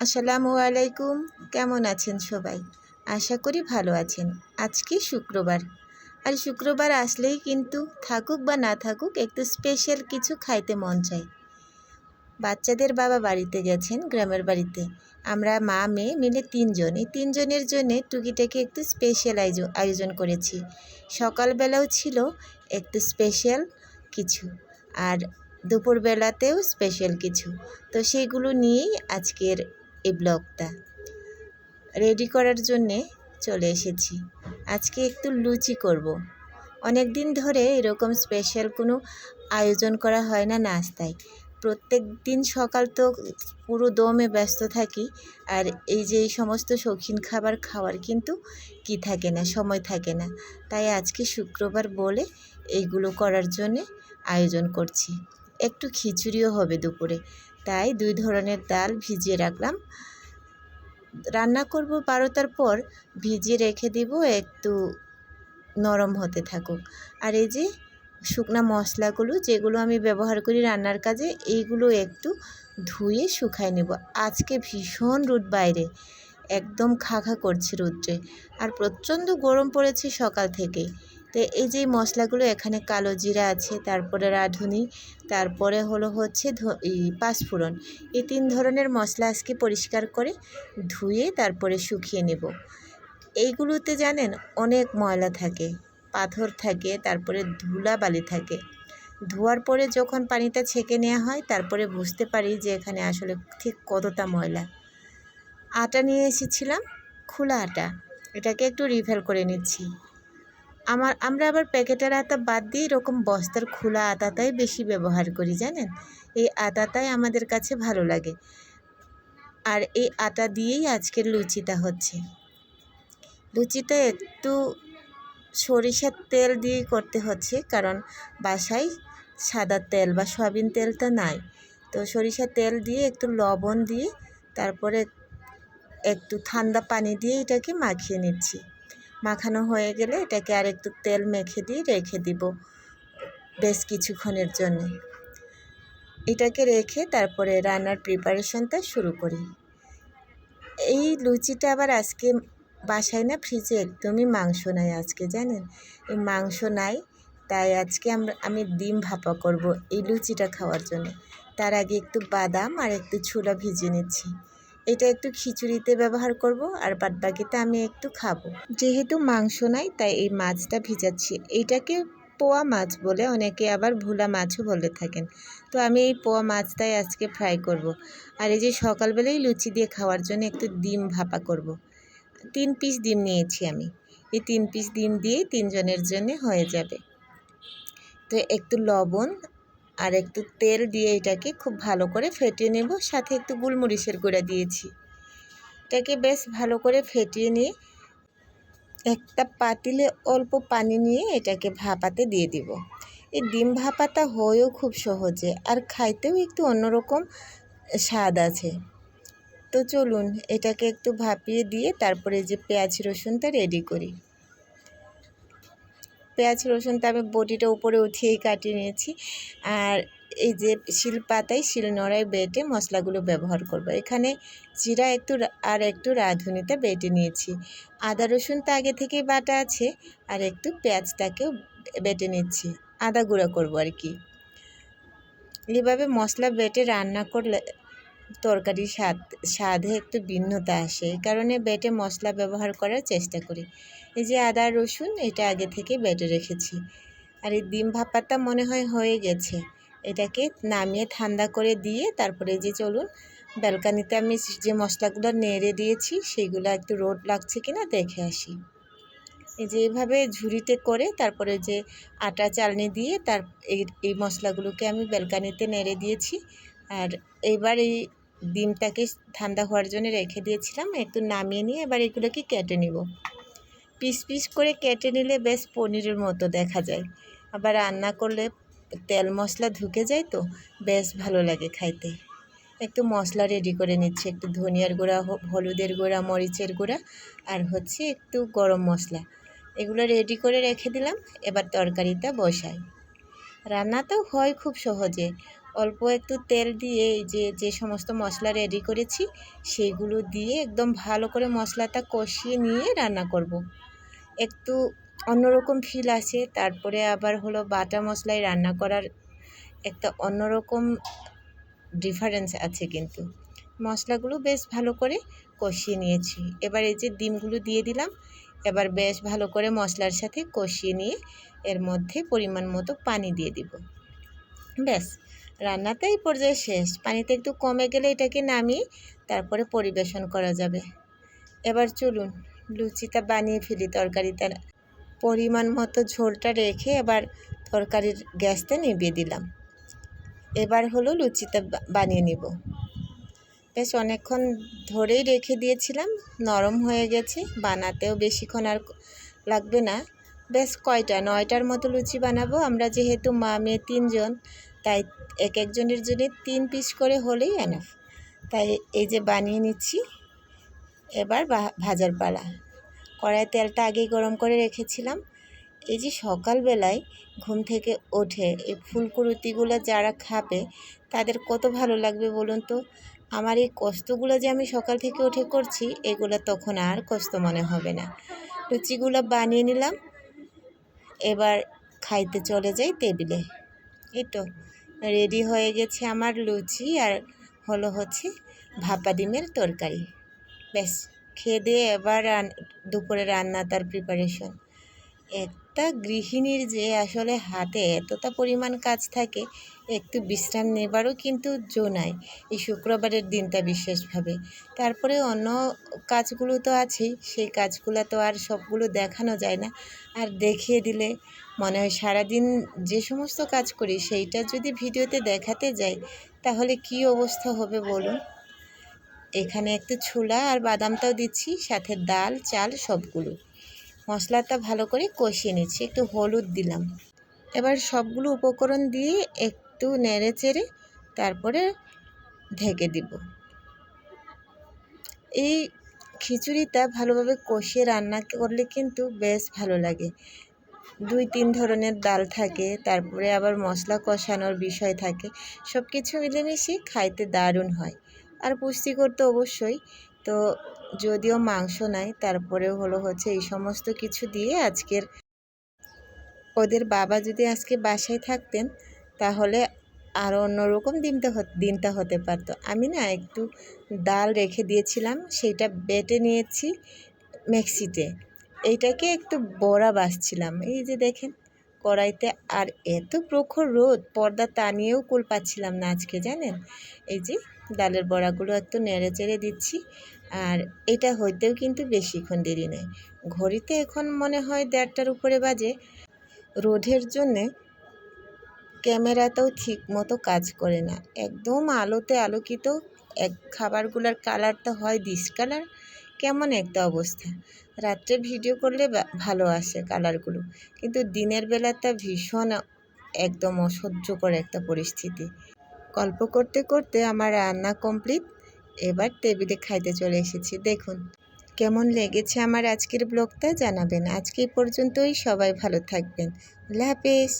আসসালামু আলাইকুম। কেমন আছেন সবাই? আশা করি ভালো আছেন। আজকে শুক্রবার। আর শুক্রবার আসলেই কিন্তু থাকুক বা না থাকুক, একটু স্পেশাল কিছু খাইতে মন চায় বাচ্চাদের বাবা বাড়িতে গেছেন, গ্রামের বাড়িতে। আমরা মা, মেয়ে মিলে তিনজন। এই তিনজনের জন্যে টুকিটাকি একটু স্পেশাল আয়োজন করেছি। সকালবেলাও ছিল একটু স্পেশাল কিছু। আর দুপুরবেলাতেও স্পেশাল কিছু। তো সেইগুলো নিয়েই আজকের এই ব্লগটা। রেডি করার জন্যে চলে এসেছি। আজকে একটু লুচি করব। অনেক দিন ধরে এরকম স্পেশাল কোনো আয়োজন করা হয় না নাস্তায়। প্রত্যেক দিন সকাল তো পুরো দমে ব্যস্ত থাকি। আর এই যে এই সমস্ত শৌখিন খাবার খাওয়ার কিন্তু কি থাকে না, সময় থাকে না। তাই আজকে শুক্রবার বলে এইগুলো করার জন্যে আয়োজন করছি। একটু খিচুড়িও হবে দুপুরে। তাই দুই ধরনের ডাল ভিজিয়ে রাখলাম। রান্না করব বারোটার পর ভিজিয়ে রেখে দিব একটু নরম হতে থাকুক। আর এই যে শুকনা মশলাগুলো যেগুলো আমি ব্যবহার করি রান্নার কাজে, এইগুলো একটু ধুয়ে শুকায় নেব। আজকে ভীষণ রোদ বাইরে, একদম খা খা করছে রোদ্রে। আর প্রচণ্ড গরম পড়েছে সকাল থেকে। তো এই যে মশলাগুলো, এখানে কালো জিরা আছে, তারপরে রাঁধুনি, তারপরে হলো হচ্ছে এই পাঁচফোড়ন এই তিন ধরনের মশলা আজকে পরিষ্কার করে ধুয়ে তারপরে শুকিয়ে নেব। এইগুলোতে জানেন, অনেক ময়লা থাকে, পাথর থাকে, তারপরে ধুলা বালি থাকে। ধোয়ার পরে যখন পানিটা ছেঁকে নেওয়া হয়, তারপরে বুঝতে পারি যে এখানে আসলে ঠিক কতটা ময়লা। আটা নিয়ে এসেছিলাম, খোলা আটা। এটাকে একটু রিফেল করে নিচ্ছি। আমার, আমরা আবার প্যাকেটের আতা বাদ দিয়ে এরকম বস্তার খোলা আতাটাই বেশি ব্যবহার করি, জানেন? এই আতাটাই আমাদের কাছে ভালো লাগে। আর এই আটা দিয়েই আজকের লুচিটা হচ্ছে। লুচিটা একটু সরিষার তেল দিয়েই করতে হচ্ছে, কারণ বাসায় সাদা তেল বা সয়াবিন তেলটা নাই। তো সরিষার তেল দিয়ে একটু লবণ দিয়ে, তারপরে একটু ঠান্ডা পানি দিয়ে এটাকে মাখিয়ে নিচ্ছি। মাখানো হয়ে গেলে এটাকে আর একটু তেল মেখে দিয়ে রেখে দিব বেশ কিছুক্ষণের জন্য। এটাকে রেখে তারপরে রান্নার প্রিপারেশনটা শুরু করি। এই লুচিটা আবার আজকে বাসায় না ফ্রিজে একদমই মাংস নাই আজকে, জানেন? এই মাংস নাই, তাই আজকে আমরা, আমি ডিম ভাপা করব এই লুচিটা খাওয়ার জন্য। তার আগে একটু বাদাম আর একটু ছোলা ভিজিয়ে নিচ্ছি। এটা একটু খিচুড়িতে ব্যবহার করব আর বাদ বাকিটা আমি একটু খাব। যেহেতু মাংস নাই, তাই এই মাছটা ভিজাচ্ছি। এইটাকে পোয়া মাছ বলে অনেকে আবার ভোলা মাছও বলে থাকেন। তো আমি এই পোয়া মাছটাই আজকে ফ্রাই করব। আর এই যে সকালবেলায় লুচি দিয়ে খাওয়ার জন্য একটু ডিম ভাপা করব। তিন পিস ডিম নিয়েছি আমি। এই তিন পিস ডিম দিয়ে তিনজনের জন্য হয়ে যাবে। তো একটু লবণ আর একটু তেল দিয়ে এটাকে খুব ভালো করে ফেটিয়ে নেব। সাথে একটু গুলমরিচের গুঁড়া দিয়েছি। এটাকে বেশ ভালো করে ফেটিয়ে নিয়ে একটা পাতিলে অল্প পানি নিয়ে এটাকে ভাপাতে দিয়ে দিব। এই ডিম ভাপাটা হয়েও খুব সহজে আর খাইতেও একটু অন্যরকম স্বাদ আছে। তো চলুন, এটাকে একটু ভাপিয়ে দিয়ে তারপরে যে পেঁয়াজ রসুনটা রেডি করি। পেঁয়াজ রসুনটা আমি বটিটা উপরে উঠিয়েই কাটিয়ে নিয়েছি। আর এই যে শিল পাতায় শিল নড়াই বেটে মশলাগুলো ব্যবহার করব। এখানে জিরা একটু আর একটু রাঁধুনিতে বেটে নিয়েছি। আদা রসুনটা আগে থেকেই বাটা আছে, আর একটু পেঁয়াজটাকেও বেটে নিচ্ছি। আদা গুঁড়া করব আর কি। এভাবে মশলা বেটে রান্না করলে তরকারি স্বাদ, স্বাদে একটু ভিন্নতা আসে। এই কারণে বেটে মশলা ব্যবহার করার চেষ্টা করি। এই যে আদা, রসুন, এটা আগে থেকে বেটে রেখেছি। আর এই ডিম ভাপাটা মনে হয় হয়ে গেছে। এটাকে নামিয়ে ঠান্ডা করে দিয়ে তারপরে যে চলুন, ব্যালকানিতে আমি যে মশলাগুলো নেড়ে দিয়েছি সেইগুলো একটু রোদ লাগছে কিনা দেখে আসি। এই যে এইভাবে ঝুড়িতে করে তারপরে যে আটা চালনি দিয়ে তার এই মশলাগুলোকে আমি ব্যালকানিতে নেড়ে দিয়েছি। আর এইবার এই ডিমটাকে ঠান্ডা হওয়ার জন্য রেখে দিয়েছিলাম, একটু নামিয়ে নিয়ে এবার এগুলোকে কেটে নিব। পিস পিস করে কেটে নিলে বেশ পনিরের মতো দেখা যায়। আবার রান্না করলে তেল মশলা ঢুকে যায় তো, বেশ ভালো লাগে খাইতে। একটু মশলা রেডি করে নিচ্ছি, একটু ধনিয়ার গুঁড়া হলুদের গুঁড়া, মরিচের গুঁড়া আর হচ্ছে একটু গরম মশলা। এগুলো রেডি করে রেখে দিলাম, এবার তরকারিটা বসাই। রান্নাটাও হয় খুব সহজে। অল্প একটু তেল দিয়ে যে যে সমস্ত মশলা রেডি করেছি সেইগুলো দিয়ে একদম ভালো করে মশলাটা কষিয়ে নিয়ে রান্না করব। একটু অন্যরকম ফিল আসে, তারপরে আবার হলো বাটা মশলায় রান্না করার একটা অন্যরকম ডিফারেন্স আছে কিন্তু। মশলাগুলো বেশ ভালো করে কষিয়ে নিয়েছি। এবার এই যে ডিমগুলো দিয়ে দিলাম, এবার বেশ ভালো করে মশলার সাথে কষিয়ে নিয়ে এর মধ্যে পরিমাণ মতো পানি দিয়ে দিব। ব্যাস রান্নাটা এই পর্যায়ে শেষ। পানিতে একটু কমে গেলে এটাকে নামিয়ে তারপরে পরিবেশন করা যাবে। এবার চলুন, লুচিটা বানিয়ে ফেলি তরকারিটা পরিমাণ মতো ঝোলটা রেখে এবার তরকারির গ্যাসটা নিভিয়ে দিলাম। এবার হলো লুচিটা বানিয়ে নিব। বেশ, অনেকক্ষণ ধরেই রেখে দিয়েছিলাম। নরম হয়ে গেছে, বানাতেও বেশিক্ষণ আর লাগবে না। বেশ, কয়টা? নয়টার মতো লুচি বানাবো। আমরা যেহেতু মা, মেয়ে তিনজন তাই এক একজনের জন্য তিন পিস করে হলেই এনাফ তাই এই যে বানিয়ে নিচ্ছি, এবার ভাজার পালা। কড়াই তেলটা আগেই গরম করে রেখেছিলাম। এই যে সকালবেলায় ঘুম থেকে ওঠে এই ফুলকুরুতিগুলো যারা খাবে, তাদের কত ভালো লাগবে বলুন তো? আমার এই কষ্টগুলো যে আমি সকাল থেকে উঠে করছি, এগুলো তখন আর কষ্ট মনে হবে না। লুচিগুলো বানিয়ে নিলাম। এবার খাইতে চলে যাই টেবিলে। এই তো। রেডি হয়ে গেছে আমার লুচি আর হলো হচ্ছে ভাপা ডিমের তরকারি। ব্যাস খেয়ে দিয়ে এবার দুপুরে রান্না তার প্রিপারেশন একটা গৃহিণীর যে আসলে হাতে এতটা পরিমাণ কাজ থাকে একটু বিশ্রাম নেবারও কিন্তু জো নাই। এই শুক্রবারের দিনটা বিশেষভাবে। তারপরে অন্য কাজগুলো তো আছেই, সেই কাজগুলো তো আর সবগুলো দেখানো যায় না। আর দেখিয়ে দিলে মনে হয় সারাদিন যে সমস্ত কাজ করি, সেইটা যদি ভিডিওতে দেখাতে যাই, তাহলে কি অবস্থা হবে বলুন? এখানে একটু ছোলা আর বাদামটাও দিচ্ছি, সাথে ডাল, চাল সবগুলো। মশলাটা ভালো করে কষিয়ে নিচ্ছি, একটু হলুদ দিলাম। এবার সবগুলো উপকরণ দিয়ে একটু নেড়ে চেড়ে তারপরে ঢেকে দিব। এই খিচুড়িটা ভালোভাবে কষিয়ে রান্না করলে কিন্তু বেশ ভালো লাগে। দুই তিন ধরনের ডাল থাকে, তারপরে আবার মশলা কষানোর বিষয় থাকে সব কিছু মিলেমিশে খাইতে দারুণ হয়। আর পুষ্টিকর তো অবশ্যই। তো যদিও মাংস নাই তারপরেও হলো হচ্ছে এই সমস্ত কিছু দিয়ে আজকের ওদের বাবা যদি আজকে বাসায় থাকতেন তাহলে আরও অন্যরকম দিনটা দিনটা হতে পারতো। আমি না একটু ডাল রেখে দিয়েছিলাম, সেইটা বেটে নিয়েছি মেক্সিতে। এইটাকে একটু বড়া বাসছিলাম। এই যে দেখেন, কড়াইতে আর এত প্রখর রোদ, পর্দা টানিয়েও কুল পাচ্ছিলাম না আজকে, জানেন? এই যে ডালের বড়াগুলো একটু নেড়ে চেড়ে দিচ্ছি, আর এটা হইতেও কিন্তু বেশিক্ষণ দেরি নেই ঘড়িতে এখন মনে হয় দেড়টার উপরে বাজে। রোধের জন্যে ক্যামেরাতেও ঠিক মতো কাজ করে না। একদম আলোতে আলোকিত, এক খাবারগুলোর কালার তো হয় ডিসকালার কেমন একটা অবস্থা। রাত্রে ভিডিও করলে ভালো আসে কালারগুলো। কিন্তু দিনের বেলাটা ভীষণ একদম অসহ্যকর একটা পরিস্থিতি। গল্প করতে করতে আমার রান্না কমপ্লিট এবার টেবিলে খাইতে চলে এসেছি। দেখুন, কেমন লেগেছে আমার আজকের ব্লগটা জানাবেন। আজকে পর্যন্তই, সবাই ভালো থাকবেন। আল্লাহ হাফেজ।